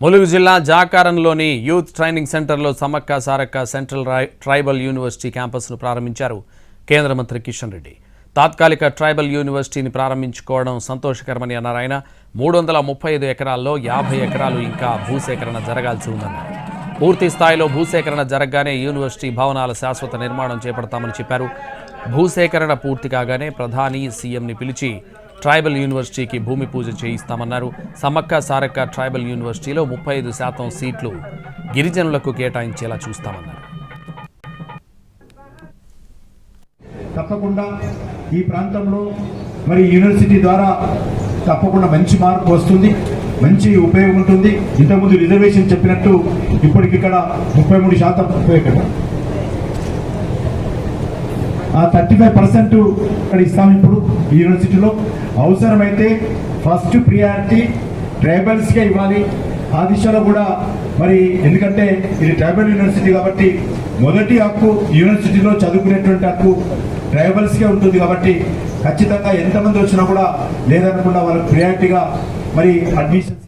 ములుగు జిల్లా జాకారంలోని youth training సెంటర్లో Sammakka Sarakka central tribal university క్యాంపస్ను ప్రారంభించారు కేంద్ర మంత్రి కిషన్ రెడ్డి. తాత్కాలిక ట్రైబల్ యూనివర్సిటీని ప్రారంభించుకోవడం సంతోషకరమని అన్నారు ఆయన. మూడు వందల ముప్పై ఐదు ఎకరాల్లో యాభై ఎకరాలు ఇంకా భూసేకరణ జరగాల్సి ఉందన్నారు. పూర్తి స్థాయిలో భూసేకరణ జరగగానే యూనివర్సిటీ భవనాల శాశ్వత నిర్మాణం చేపడతామని చెప్పారు. భూసేకరణ పూర్తి కాగానే ప్రధాని సీఎంని పిలిచి ట్రైబల్ యూనివర్సిటీకి భూమి పూజ చేయిస్తామన్నారు. సమ్మక్క సారక్క ట్రైబల్ యూనివర్సిటీలో ముప్పై ఐదు శాతం సీట్లు గిరిజనులకు కేటాయించేలా చూస్తామన్నారు. తప్పకుండా ఈ ప్రాంతంలో మరి యూనివర్సిటీ ద్వారా తప్పకుండా మంచి మార్పు వస్తుంది మంచి ఉపయోగం ఉంటుంది. ఇంతకుముందు రిజర్వేషన్ చెప్పినట్టు ఇప్పటికి ఇక్కడ ముప్పై మూడు శాతం ఉపయోగం. ఆ థర్టీ ఫైవ్ పర్సెంట్ ఇక్కడ ఇస్తాం ఇప్పుడు యూనివర్సిటీలో. అవసరమైతే ఫస్ట్ ప్రియారిటీ ట్రైబల్స్కే ఇవ్వాలి. ఆ దిశలో కూడా మరి ఎందుకంటే ఇది ట్రైబల్ యూనివర్సిటీ కాబట్టి మొదటి హక్కు యూనివర్సిటీలో చదువుకునేటువంటి హక్కు ట్రైబల్స్కే ఉంటుంది కాబట్టి ఖచ్చితంగా ఎంతమంది వచ్చినా కూడా లేదనకుండా వాళ్ళకి ప్రియారిటీగా మరి అడ్మిషన్